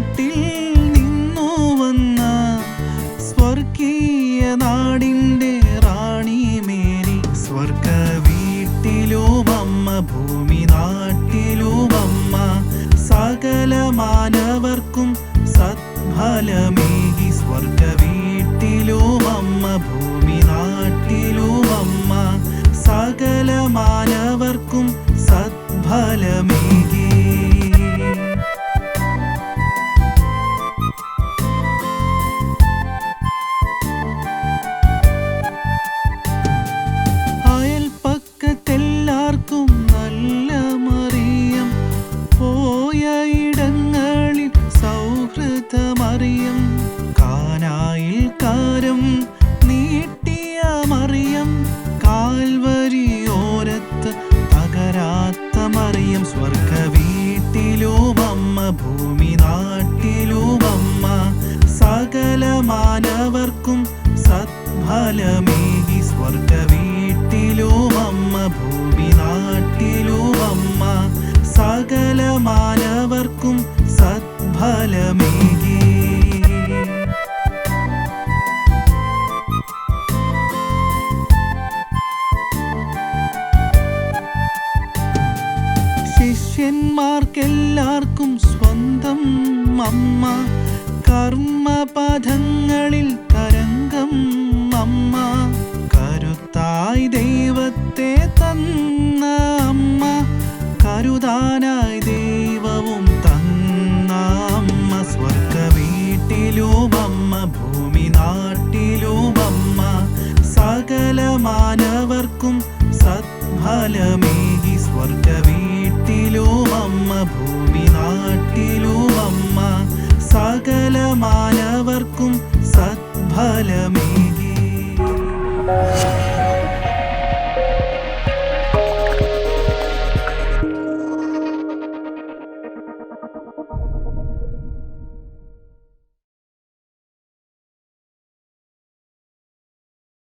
ലോകനാട്ടിൽ നിന്നു വന്ന സ്വർഗീയ നാടിന്റെ റാണി മേരി സ്വർഗ വീട്ടിലും അമ്മ ഭൂമി നാട്ടിലും അമ്മ സകല മാനവർക്കും സത്ഫലമേകി സ്വർഗ വീട്ടിലും അമ്മ ഭൂമി നാട്ടിലും അമ്മ സകല മാനവർക്കും സത്ഫലമേകി സത്ഫലമേകി സ്വർഗ വീട്ടിലും അമ്മ ഭൂമി നാട്ടിലും അമ്മ സകല മാനവർക്കും സത്ഫലമേകി. ശിഷ്യന്മാർക്കെല്ലാവർക്കും സ്വന്തം അമ്മ. കർമ്മപഥങ്ങളിൽ കരുതാനായി ദൈവവും തന്നാമ്മ സ്വർഗ വീട്ടിലുമമ്മ ഭൂമി നാട്ടിലുമമ്മ സകല മാനവർക്കും സത്ഫലമേകി സ്വർഗ വീട്ടിലുമമ്മ ഭൂമി നാട്ടിലുമമ്മ സകല മാനവർക്കും സത്ഫലമേകി